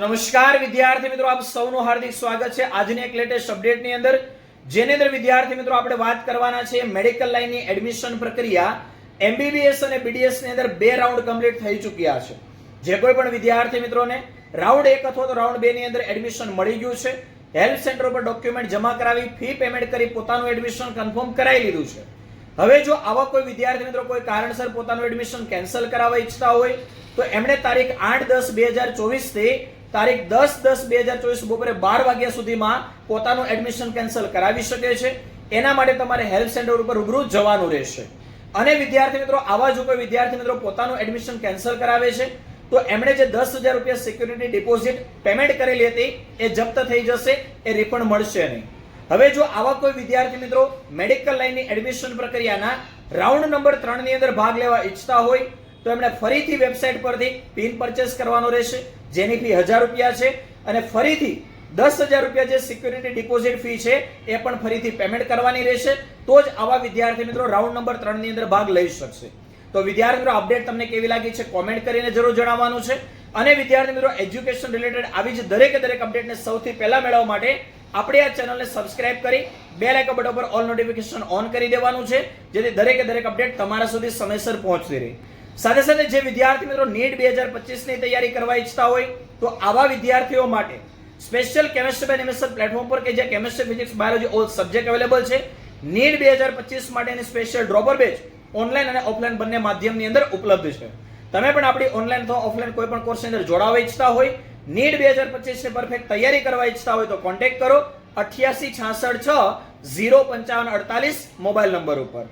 નમસ્કાર વિદ્યાર્થી મિત્રો, આપ સૌનું હાર્દિક સ્વાગત છે. આજની એક લેટેસ્ટ અપડેટની અંદર, જેની અંદર વિદ્યાર્થી મિત્રો આપણે વાત કરવાના છે મેડિકલ લાઇનની એડમિશન પ્રક્રિયા. એમબીબીએસ અને બીડીએસની અંદર બે રાઉન્ડ કમ્પ્લીટ થઈ ચૂક્યા છે. જે કોઈ પણ વિદ્યાર્થી મિત્રોને રાઉન્ડ એક અથવા તો રાઉન્ડ બે ની અંદર એડમિશન મળી ગયું છે હેલ્થ સેન્ટર ઉપર ડોક્યુમેન્ટ જમા કરાવી ફી પેમેન્ટ કરી, પોતાનું એડમિશન કન્ફર્મ કરાવી લીધું છે. હવે જો આવા કોઈ વિદ્યાર્થી મિત્રો કોઈ કારણસર પોતાનું એડમિશન કેન્સલ કરાવવા ઈચ્છતા હોય, તો એમણે તારીખ આઠ દસ બે હજાર ચોવીસથી તારીખ દસ દસ બે હજાર ચોવીસ બપોરે બાર વાગ્યા સુધીમાં પોતાનું એડમિશન કેન્સલ કરાવી શકે છે. એના માટે તમારે હેલ્થ સેન્ટર ઉપર રૂબરૂ જવાનું રહેશે. અને વિદ્યાર્થી મિત્રો, આવા જો કોઈ વિદ્યાર્થી મિત્રો પોતાનું એડમિશન કેન્સલ કરાવે છે. તો એમણે જે દસ હજાર રૂપિયા સિક્યુરિટી ડિપોઝિટ પેમેન્ટ કરેલી હતી, એ જપ્ત થઈ જશે, એ રિફંડ મળશે નહીં. હવે જો આવા કોઈ વિદ્યાર્થી મિત્રો મેડિકલ લાઇનની એડમિશન પ્રક્રિયાના રાઉન્ડ નંબર ત્રણની અંદર ભાગ લેવા ઈચ્છતા હોય તો એમણે ફરીથી વેબસાઇટ પરથી પિન પરચેસ કરવાનો રહેશે. જેની ફી હજાર રૂપિયા છે અને ફરીથી દસ હજાર રૂપિયા જે સિક્યુરિટી ડિપોઝિટ ફી છે એ પણ ફરીથી પેમેન્ટ કરવાની રહેશે. તો જ આવા વિદ્યાર્થી મિત્રો રાઉન્ડ નંબર ત્રણની અંદર ભાગ લઈ શકશે. તો વિદ્યાર્થી મિત્રો અપડેટ તમને કેવી લાગી છે કોમેન્ટ કરીને જરૂર જણાવવાનું છે. અને વિદ્યાર્થી મિત્રો એજ્યુકેશન રિલેટેડ આવી જ દરેકે દરેક અપડેટને સૌથી પહેલા મેળવવા માટે આપણે આ ચેનલને સબસ્ક્રાઇબ કરી બે લાઇકન બટન પર ઓલ નોટિફિકેશન ઓન કરી દેવાનું છે. જેથી દરેકે દરેક અપડેટ તમારા સુધી સમયસર પહોંચતી રહે. સાથે સાથે જે વિદ્યાર્થી મિત્રો નીટ બે હજાર પચીસની તૈયારી કરવા ઈચ્છતા હોય, તો આવા વિદ્યાર્થીઓ માટે સ્પેશિયલ કેમેસ્ટ્રી એનિમેશન પ્લેટફોર્મ પર કે જે chemistry physics biology all subject available છે, નીટ બે હજાર પચીસ માટેની સ્પેશિયલ ડ્રોપર બેચ ઓનલાઈન અને ઓફલાઈન બંને માધ્યમની અંદર ઉપલબ્ધ છે. તમે પણ આપણી ઓનલાઈન અથવા ઓફલાઈન કોઈ પણ કોર્સની અંદર જોડાવા ઈચ્છતા હોય, નીટ બે હજાર પચીસની પરફેક્ટ તૈયારી કરવા ઈચ્છતા હોય તો કોન્ટેક્ટ કરો અઠ્યાસી છાસઠ છ ઝીરો પંચાવન અડતાલીસ મોબાઈલ નંબર ઉપર.